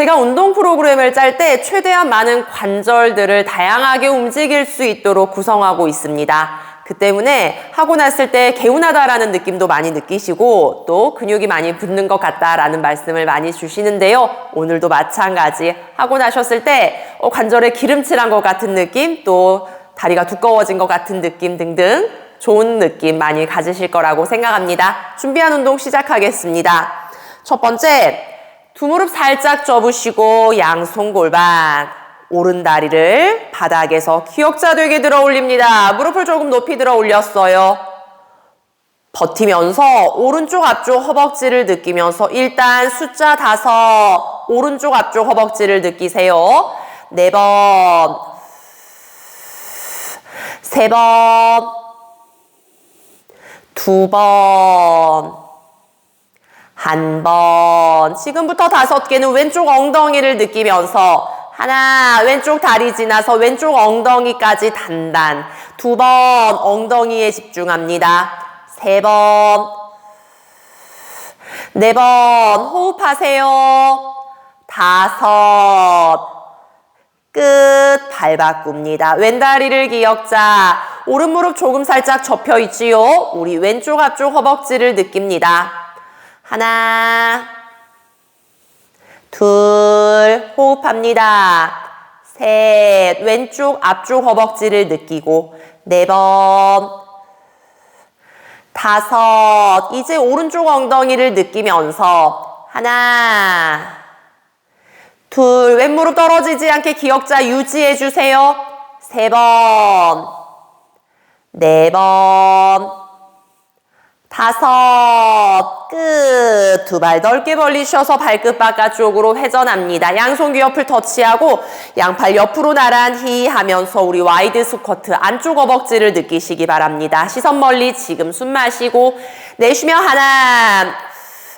제가 운동 프로그램을 짤 때 최대한 많은 관절들을 다양하게 움직일 수 있도록 구성하고 있습니다. 그 때문에 하고 났을 때 개운하다라는 느낌도 많이 느끼시고 또 근육이 많이 붙는 것 같다라는 말씀을 많이 주시는데요. 오늘도 마찬가지 하고 나셨을 때 어, 관절에 기름칠한 것 같은 느낌 또 다리가 두꺼워진 것 같은 느낌 등등 좋은 느낌 많이 가지실 거라고 생각합니다. 준비한 운동 시작하겠습니다. 첫 번째, 두 무릎 살짝 접으시고 양손 골반 오른 다리를 바닥에서 기역자 되게 들어 올립니다. 무릎을 조금 높이 들어 올렸어요. 버티면서 오른쪽 앞쪽 허벅지를 느끼면서 일단 숫자 다섯 오른쪽 앞쪽 허벅지를 느끼세요. 네 번, 세 번, 두 번, 한 번. 지금부터 다섯 개는 왼쪽 엉덩이를 느끼면서 하나, 왼쪽 다리 지나서 왼쪽 엉덩이까지 단단. 두 번, 엉덩이에 집중합니다. 세 번, 네 번, 호흡하세요. 다섯, 끝, 발 바꿉니다. 왼다리를 기역자. 오른 무릎 조금 살짝 접혀 있지요. 우리 왼쪽 앞쪽 허벅지를 느낍니다. 하나, 둘, 호흡합니다. 셋, 왼쪽 앞쪽 허벅지를 느끼고 네 번, 다섯, 이제 오른쪽 엉덩이를 느끼면서 하나, 둘, 왼무릎 떨어지지 않게 기억자 유지해 주세요. 세 번, 네 번, 다섯, 끝. 두 발 넓게 벌리셔서 발끝 바깥쪽으로 회전합니다. 양손 귀 옆을 터치하고 양팔 옆으로 나란히 하면서 우리 와이드 스쿼트 안쪽 허벅지를 느끼시기 바랍니다. 시선 멀리 지금 숨 마시고 내쉬며 하나,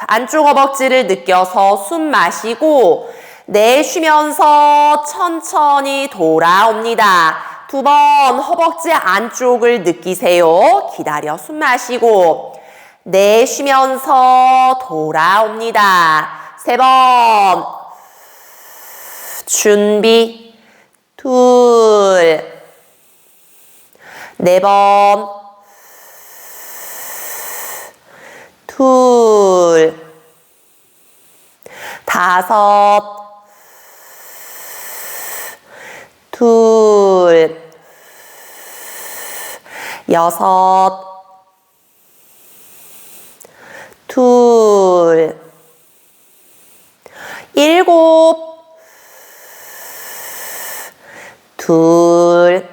안쪽 허벅지를 느껴서 숨 마시고 내쉬면서 천천히 돌아옵니다. 두 번 허벅지 안쪽을 느끼세요. 기다려 숨 마시고 내쉬면서 돌아옵니다. 세 번. 준비. 둘. 네 번. 둘. 다섯. 둘. 여섯. 둘, 일곱, 둘,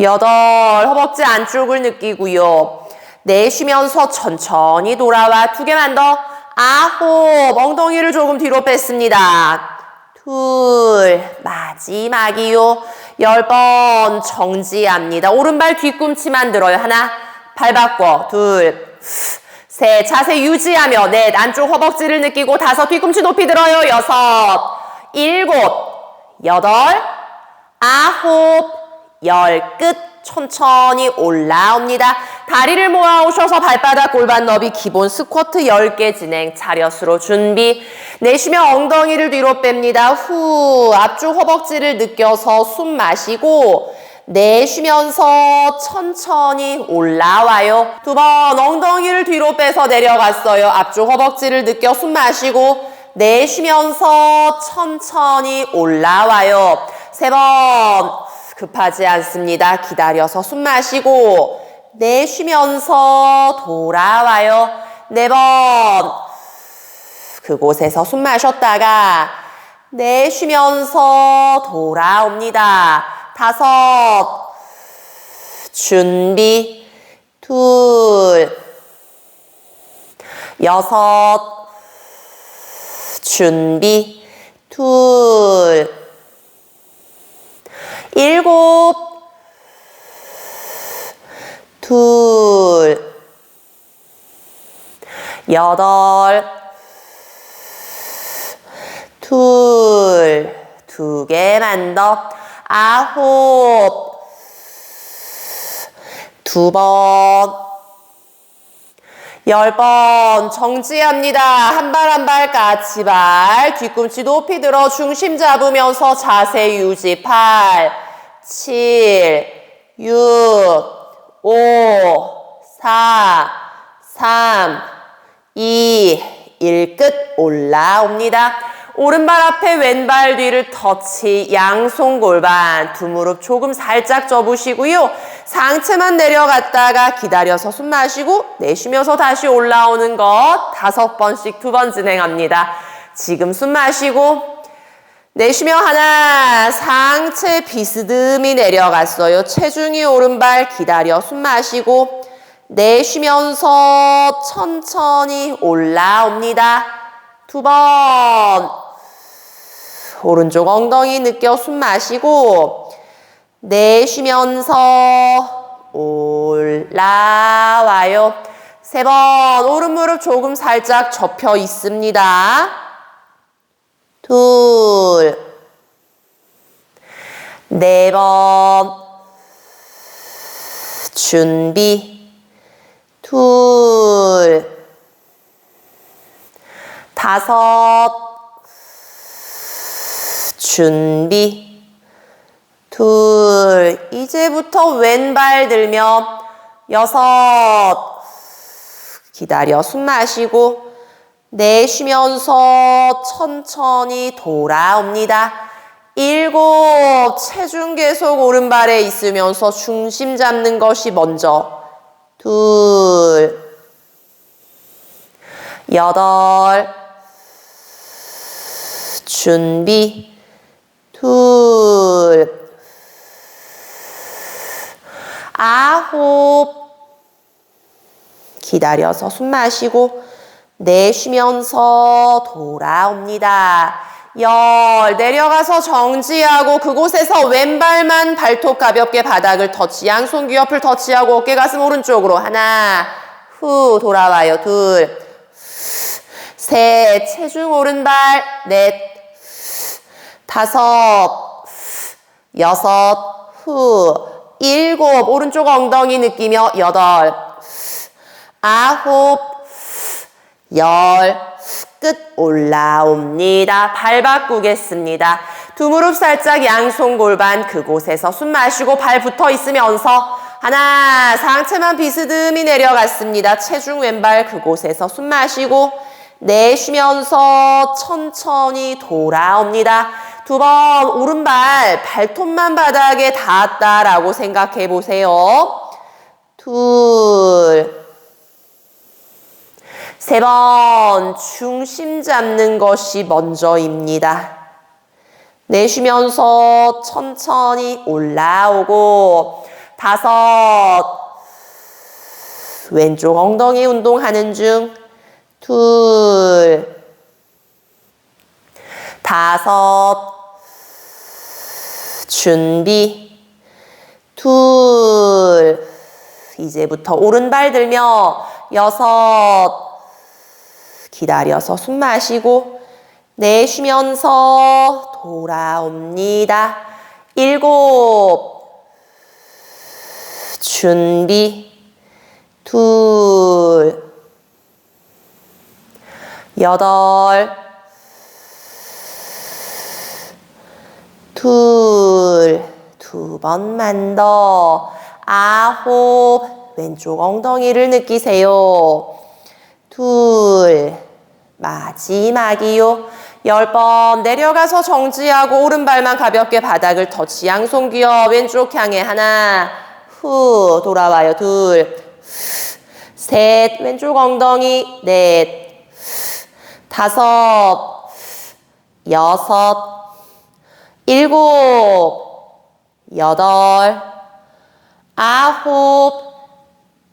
여덟, 허벅지 안쪽을 느끼고요. 내쉬면서 천천히 돌아와 두 개만 더. 아홉, 엉덩이를 조금 뒤로 뺐습니다. 둘, 마지막이요. 열 번 정지합니다. 오른발 뒤꿈치만 들어요. 하나, 발 바꿔. 둘, 셋. 자세 유지하며 넷. 안쪽 허벅지를 느끼고 다섯. 뒤꿈치 높이 들어요. 여섯, 일곱, 여덟, 아홉, 열. 끝. 천천히 올라옵니다. 다리를 모아 오셔서 발바닥 골반 너비 기본 스쿼트 10개 진행 차렷으로 준비. 내쉬며 엉덩이를 뒤로 뺍니다. 후 앞쪽 허벅지를 느껴서 숨 마시고 내쉬면서 천천히 올라와요. 두 번 엉덩이를 뒤로 빼서 내려갔어요. 앞쪽 허벅지를 느껴 숨 마시고 내쉬면서 천천히 올라와요. 세 번 급하지 않습니다. 기다려서 숨 마시고 내쉬면서 돌아와요. 네 번 그곳에서 숨 마셨다가 내쉬면서 돌아옵니다. 다섯, 준비, 둘, 여섯, 준비, 둘, 일곱, 둘, 여덟, 둘, 두 개만 더. 아홉, 두 번, 열 번 정지합니다. 한 발 한 발 까치발. 뒤꿈치 높이 들어 중심 잡으면서 자세 유지. 8, 7, 6, 5, 4, 3, 2, 1. 끝 올라옵니다. 오른발 앞에 왼발 뒤를 터치 양손 골반 두 무릎 조금 살짝 접으시고요. 상체만 내려갔다가 기다려서 숨 마시고 내쉬면서 다시 올라오는 것 다섯 번씩 두 번 진행합니다. 지금 숨 마시고 내쉬며 하나 상체 비스듬히 내려갔어요. 체중이 오른발 기다려 숨 마시고 내쉬면서 천천히 올라옵니다. 두 번. 오른쪽 엉덩이 느껴 숨 마시고 내쉬면서 올라와요. 세 번 오른 무릎 조금 살짝 접혀 있습니다. 둘, 네 번, 준비, 둘, 다섯, 준비. 둘. 이제부터 왼발 들며 여섯. 기다려 숨 마시고 내쉬면서 천천히 돌아옵니다. 일곱. 체중 계속 오른발에 있으면서 중심 잡는 것이 먼저. 둘. 여덟. 준비. 둘, 아홉. 기다려서 숨 마시고 내쉬면서 돌아옵니다. 열, 내려가서 정지하고 그곳에서 왼발만 발톱 가볍게 바닥을 터치, 양손 귀 옆을 터치하고 어깨 가슴 오른쪽으로 하나, 후, 돌아와요. 둘, 셋, 체중 오른발, 넷, 다섯, 여섯, 후, 일곱, 오른쪽 엉덩이 느끼며 여덟, 아홉, 열, 끝 올라옵니다. 발 바꾸겠습니다. 두 무릎 살짝 양손 골반 그곳에서 숨 마시고 발 붙어 있으면서 하나, 상체만 비스듬히 내려갔습니다. 체중 왼발 그곳에서 숨 마시고 내쉬면서 천천히 돌아옵니다. 두 번 오른발 발톱만 바닥에 닿았다라고 생각해 보세요. 둘. 세 번 중심 잡는 것이 먼저입니다. 내쉬면서 천천히 올라오고 다섯 왼쪽 엉덩이 운동하는 중 둘, 다섯, 준비, 둘, 이제부터 오른발 들며 여섯, 기다려서 숨 마시고 내쉬면서 돌아옵니다. 일곱, 준비, 둘, 여덟, 둘, 두 번만 더, 아홉, 왼쪽 엉덩이를 느끼세요. 둘, 마지막이요. 열 번 내려가서 정지하고 오른발만 가볍게 바닥을 터치 양손 귀어 왼쪽 향해 하나. 후 돌아와요. 둘. 셋. 왼쪽 엉덩이. 넷. 다섯, 여섯, 일곱, 여덟, 아홉,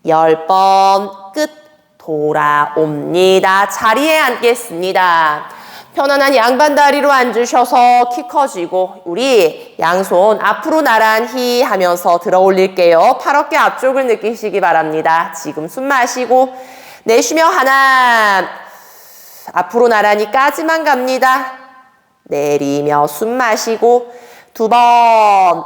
열 번 끝 돌아옵니다. 자리에 앉겠습니다. 편안한 양반 다리로 앉으셔서 키 커지고 우리 양손 앞으로 나란히 하면서 들어 올릴게요. 팔 어깨 앞쪽을 느끼시기 바랍니다. 지금 숨 마시고 내쉬며 하나 앞으로 나란히까지만 갑니다. 내리며 숨 마시고 두 번.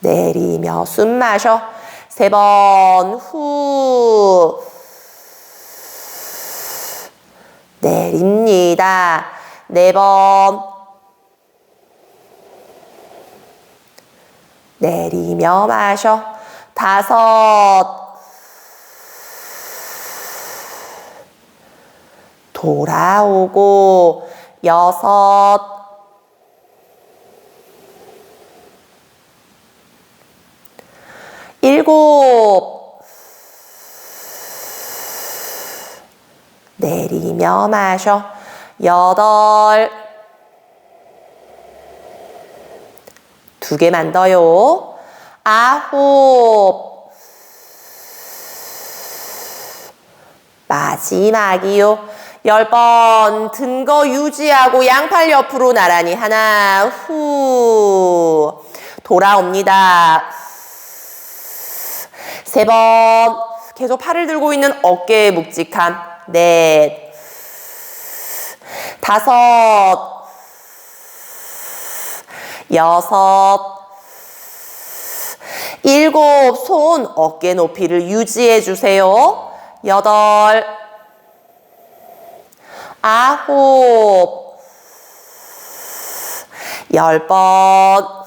내리며 숨 마셔. 세 번 후. 내립니다. 네 번. 내리며 마셔. 다섯. 돌아오고. 여섯. 일곱. 내리며 마셔. 여덟. 두 개만 더요. 아홉. 마지막이요. 열 번 든 거 유지하고 양팔 옆으로 나란히 하나 후. 돌아옵니다. 세 번. 계속 팔을 들고 있는 어깨의 묵직함. 넷. 다섯. 여섯. 일곱. 손 어깨 높이를 유지해 주세요. 여덟 아홉 열 번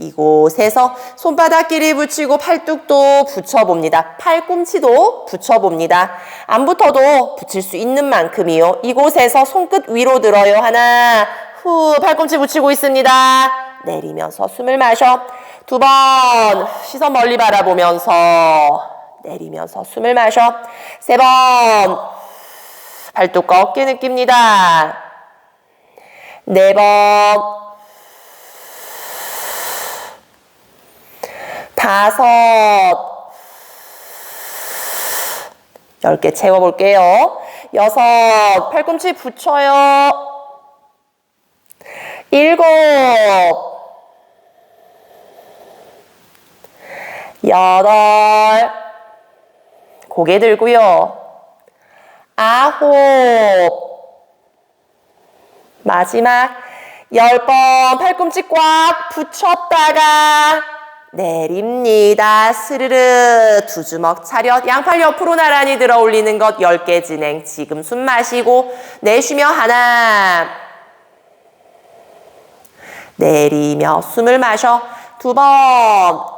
이곳에서 손바닥끼리 붙이고 팔뚝도 붙여봅니다. 팔꿈치도 붙여봅니다. 안 붙어도 붙일 수 있는 만큼이요. 이곳에서 손끝 위로 들어요. 하나, 후, 팔꿈치 붙이고 있습니다. 내리면서 숨을 마셔. 두 번, 시선 멀리 바라보면서 내리면서 숨을 마셔. 세 번, 팔뚝과 어깨 느낍니다. 네 번, 다섯, 열 개 채워볼게요. 여섯, 팔꿈치 붙여요. 일곱, 여덟, 고개 들고요. 아홉, 마지막 열 번 팔꿈치 꽉 붙였다가 내립니다. 스르르. 두 주먹 차렷. 양팔 옆으로 나란히 들어 올리는 것. 10개 진행. 지금 숨 마시고 내쉬며 하나. 내리며 숨을 마셔 두 번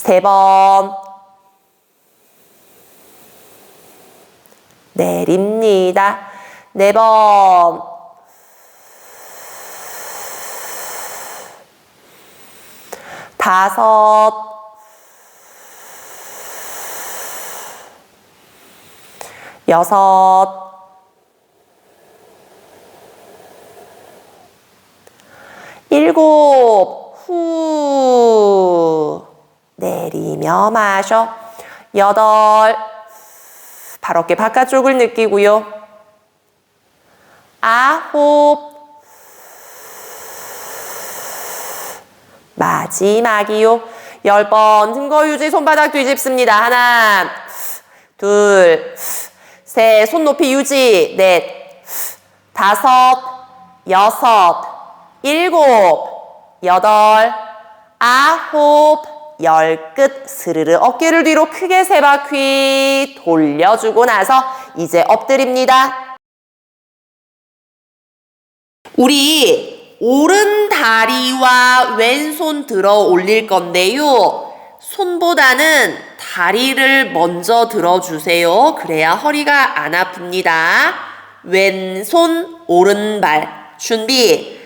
세 번 내립니다. 네 번. 다섯. 여섯. 일곱. 후. 내리며 마셔. 여덟. 발 어깨 바깥쪽을 느끼고요. 아홉. 마지막이요. 열 번 등거 유지 손바닥 뒤집습니다. 하나, 둘, 셋, 손 높이 유지. 넷, 다섯, 여섯, 일곱, 여덟, 아홉, 열 끝 스르르 어깨를 뒤로 크게 세 바퀴 돌려주고 나서 이제 엎드립니다. 우리 오른 다리와 왼손 들어 올릴 건데요. 손보다는 다리를 먼저 들어주세요. 그래야 허리가 안 아픕니다. 왼손, 오른발. 준비.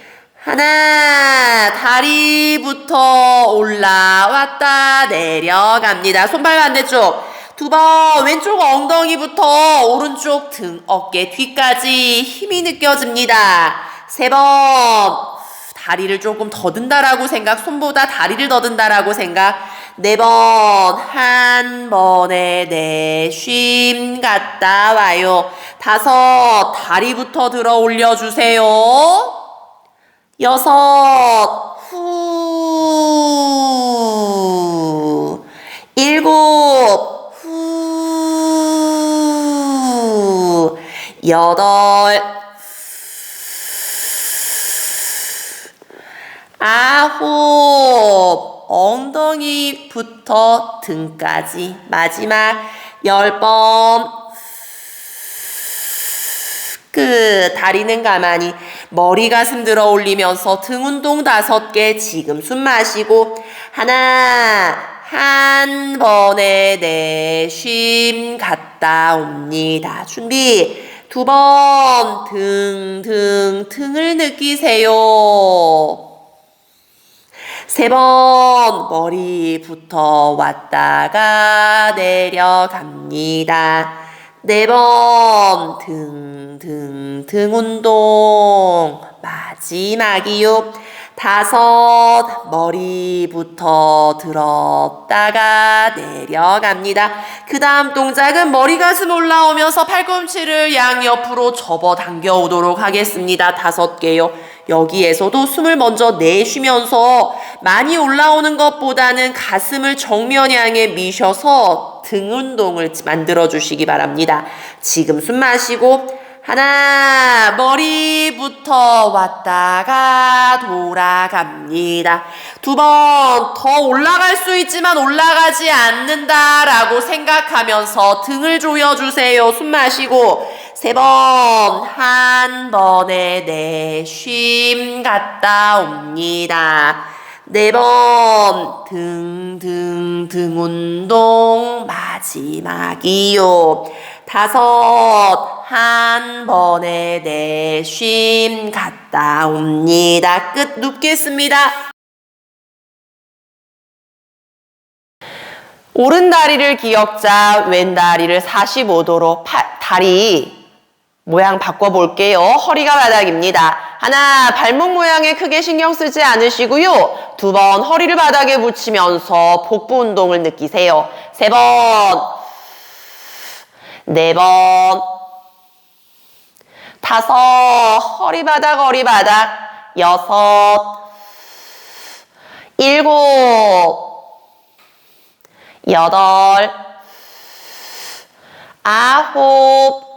하나, 다리부터 올라왔다, 내려갑니다. 손발 반대쪽. 두 번, 왼쪽 엉덩이부터 오른쪽 등, 어깨 뒤까지 힘이 느껴집니다. 세 번, 다리를 조금 더 든다라고 생각, 손보다 다리를 더 든다라고 생각. 네 번, 한 번에 내쉼 갔다 와요. 다섯, 다리부터 들어 올려주세요. 여섯, 후, 일곱, 후, 여덟, 아홉. 엉덩이부터 등까지 마지막 열 번 끝. 다리는 가만히 머리 가슴 들어 올리면서 등 운동 다섯 개 지금 숨 마시고 하나 한 번에 내쉼 갔다 옵니다. 준비 두 번 등 등 등을 느끼세요. 세 번 머리부터 왔다가 내려갑니다. 네 번 등, 등, 등 운동. 마지막이요. 다섯 머리부터 들었다가 내려갑니다. 그 다음 동작은 머리 가슴 올라오면서 팔꿈치를 양옆으로 접어 당겨 오도록 하겠습니다. 다섯 개요. 여기에서도 숨을 먼저 내쉬면서 많이 올라오는 것보다는 가슴을 정면 향해 미셔서 등 운동을 만들어 주시기 바랍니다. 지금 숨 마시고 하나 머리부터 왔다가 돌아갑니다. 두 번 더 올라갈 수 있지만 올라가지 않는다라고 생각하면서 등을 조여 주세요. 숨 마시고 세 번 한 번에 내쉼 갔다 옵니다. 네 번 등, 등, 등 운동 마지막이요. 다섯 한 번에 내쉼 갔다 옵니다. 끝 눕겠습니다. 오른 다리를 기억자, 왼 다리를 45도로 파, 다리 모양 바꿔볼게요. 허리가 바닥입니다. 하나, 발목 모양에 크게 신경 쓰지 않으시고요. 두 번 허리를 바닥에 붙이면서 복부 운동을 느끼세요. 세 번, 네 번, 다섯, 허리 바닥, 허리 바닥, 여섯, 일곱, 여덟, 아홉,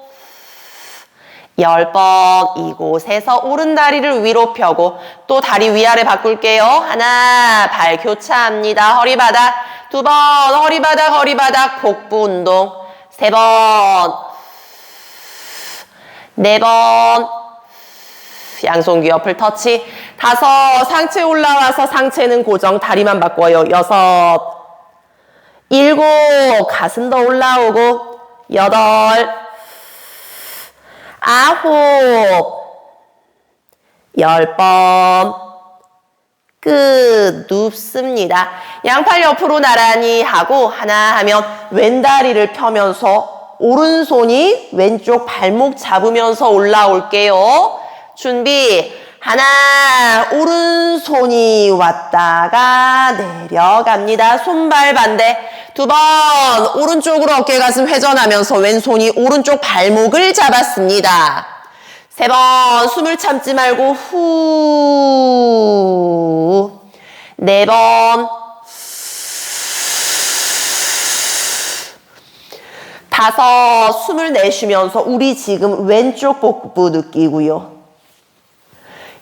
열번 이곳에서 오른 다리를 위로 펴고 또 다리 위아래 바꿀게요. 하나, 발 교차합니다. 허리 바닥. 두 번, 허리 바닥, 허리 바닥, 복부 운동. 세 번, 네 번, 양손귀 옆을 터치. 다섯, 상체 올라와서 상체는 고정, 다리만 바꿔요. 여섯, 일곱, 가슴 더 올라오고, 여덟, 아홉, 열 번, 끝, 눕습니다. 양팔 옆으로 나란히 하고, 하나 하면 왼다리를 펴면서, 오른손이 왼쪽 발목 잡으면서 올라올게요. 준비, 하나, 오른손이 왔다가 내려갑니다. 손발 반대. 두 번, 오른쪽으로 어깨 가슴 회전하면서 왼손이 오른쪽 발목을 잡았습니다. 세 번, 숨을 참지 말고 후. 네 번. 다섯, 숨을 내쉬면서 우리 지금 왼쪽 복부 느끼고요.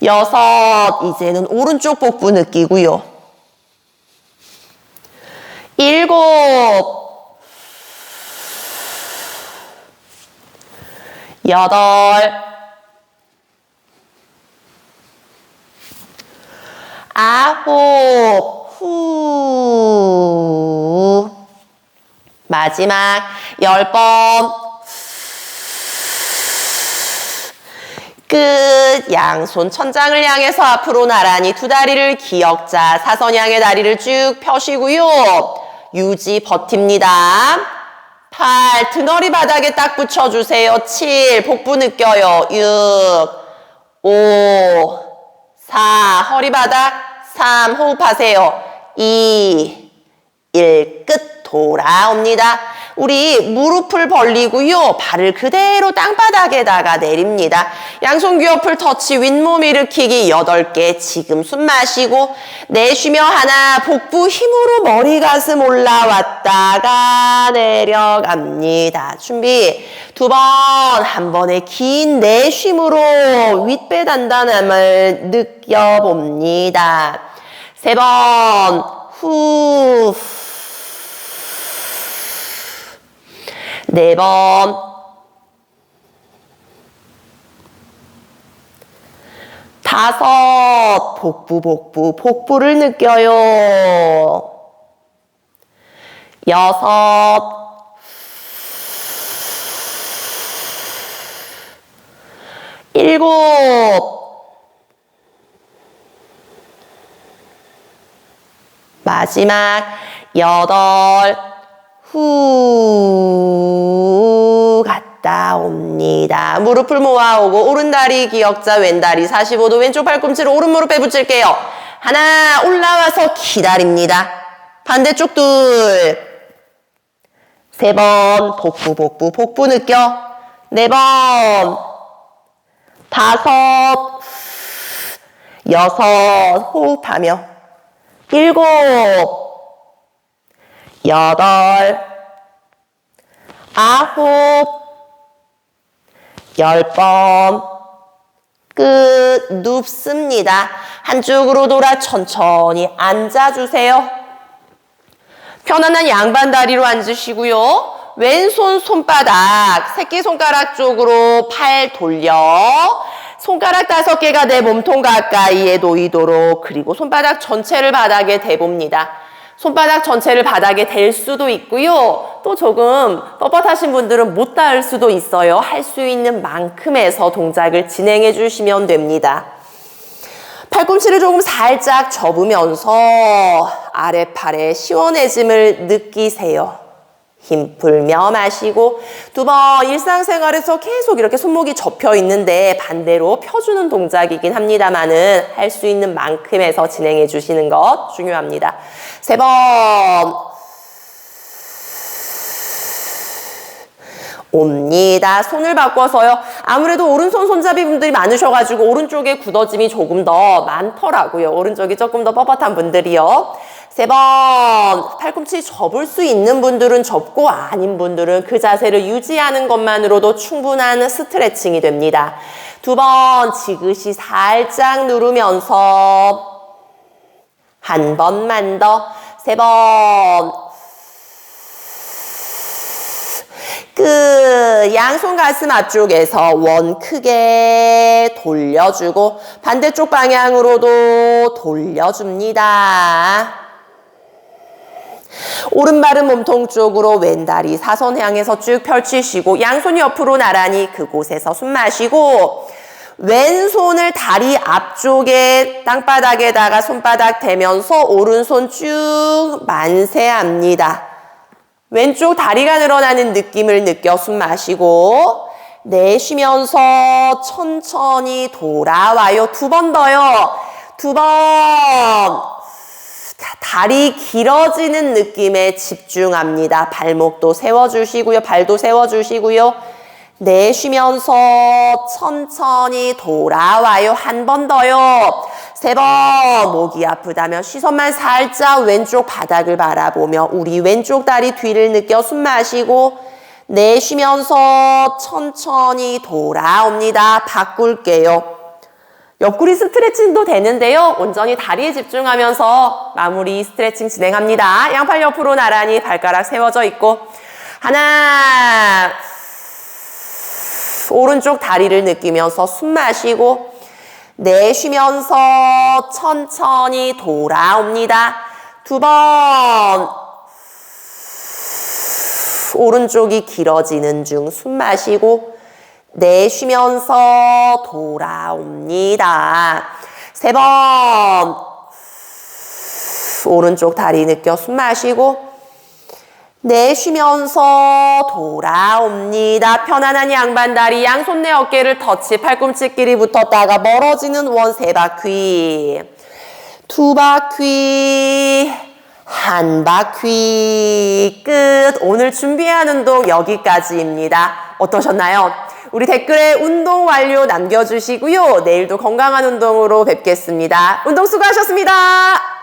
여섯, 이제는 오른쪽 복부 느끼고요. 일곱, 여덟, 아홉, 후. 마지막 열 번. 끝. 양손 천장을 향해서 앞으로 나란히 두 다리를 기역자 사선 향해 다리를 쭉 펴시고요. 유지 버팁니다. 8. 등허리 바닥에 딱 붙여주세요. 7. 복부 느껴요. 6. 5. 4. 허리 바닥. 3. 호흡하세요. 2. 1. 끝. 돌아옵니다. 우리 무릎을 벌리고요. 발을 그대로 땅바닥에다가 내립니다. 양손 귀 옆을 터치 윗몸 일으키기 8개. 지금 숨 마시고 내쉬며 하나 복부 힘으로 머리 가슴 올라왔다가 내려갑니다. 준비. 두 번 한 번에 긴 내쉼으로 윗배 단단함을 느껴봅니다. 세 번 후. 네 번. 다섯. 복부, 복부, 복부를 느껴요. 여섯. 일곱. 마지막 여덟. 후 갔다 옵니다. 무릎을 모아오고 오른 다리 기역자 왼 다리 45도 왼쪽 팔꿈치로 오른 무릎에 붙일게요. 하나 올라와서 기다립니다. 반대쪽 둘. 세 번 복부 복부 복부 느껴. 네 번. 다섯. 여섯 호흡하며. 일곱. 여덟, 아홉, 열 번, 끝, 눕습니다. 한쪽으로 돌아 천천히 앉아주세요. 편안한 양반 다리로 앉으시고요. 왼손 손바닥, 새끼손가락 쪽으로 팔 돌려. 손가락 다섯 개가 내 몸통 가까이에 놓이도록 그리고 손바닥 전체를 바닥에 대봅니다. 손바닥 전체를 바닥에 댈 수도 있고요. 또 조금 뻣뻣하신 분들은 못 닿을 수도 있어요. 할 수 있는 만큼에서 동작을 진행해 주시면 됩니다. 팔꿈치를 조금 살짝 접으면서 아래팔에 시원해짐을 느끼세요. 힘 풀며 마시고 두 번 일상생활에서 계속 이렇게 손목이 접혀 있는데 반대로 펴주는 동작이긴 합니다만은 할 수 있는 만큼에서 진행해 주시는 것 중요합니다. 세 번. 옵니다. 손을 바꿔서요. 아무래도 오른손 손잡이 분들이 많으셔가지고 오른쪽에 굳어짐이 조금 더 많더라고요. 오른쪽이 조금 더 뻣뻣한 분들이요. 세 번. 팔꿈치 접을 수 있는 분들은 접고 아닌 분들은 그 자세를 유지하는 것만으로도 충분한 스트레칭이 됩니다. 두 번 지그시 살짝 누르면서 한 번만 더. 세 번. 끝. 양손 가슴 앞쪽에서 원 크게 돌려주고 반대쪽 방향으로도 돌려줍니다. 오른발은 몸통 쪽으로 왼다리 사선 향해서 쭉 펼치시고 양손이 옆으로 나란히 그곳에서 숨 마시고 왼손을 다리 앞쪽에 땅바닥에다가 손바닥 대면서 오른손 쭉 만세합니다. 왼쪽 다리가 늘어나는 느낌을 느껴 숨 마시고 내쉬면서 천천히 돌아와요. 두 번 더요. 두 번. 다리 길어지는 느낌에 집중합니다. 발목도 세워주시고요. 발도 세워주시고요. 내쉬면서 천천히 돌아와요. 한 번 더요. 세 번. 목이 아프다면 시선만 살짝 왼쪽 바닥을 바라보며 우리 왼쪽 다리 뒤를 느껴 숨 마시고 내쉬면서 천천히 돌아옵니다. 바꿀게요. 옆구리 스트레칭도 되는데요. 온전히 다리에 집중하면서 마무리 스트레칭 진행합니다. 양팔 옆으로 나란히 발가락 세워져 있고 하나 오른쪽 다리를 느끼면서 숨 마시고 내쉬면서 천천히 돌아옵니다. 두 번 오른쪽이 길어지는 중 숨 마시고 내쉬면서 돌아옵니다. 세 번 오른쪽 다리 느껴 숨 마시고 내쉬면서 돌아옵니다. 편안한 양반 다리, 양손 내 어깨를 터치, 팔꿈치끼리 붙었다가 멀어지는 원 세 바퀴. 두 바퀴. 한 바퀴 끝. 오늘 준비한 운동 여기까지입니다. 어떠셨나요? 우리 댓글에 운동 완료 남겨주시고요. 내일도 건강한 운동으로 뵙겠습니다. 운동 수고하셨습니다.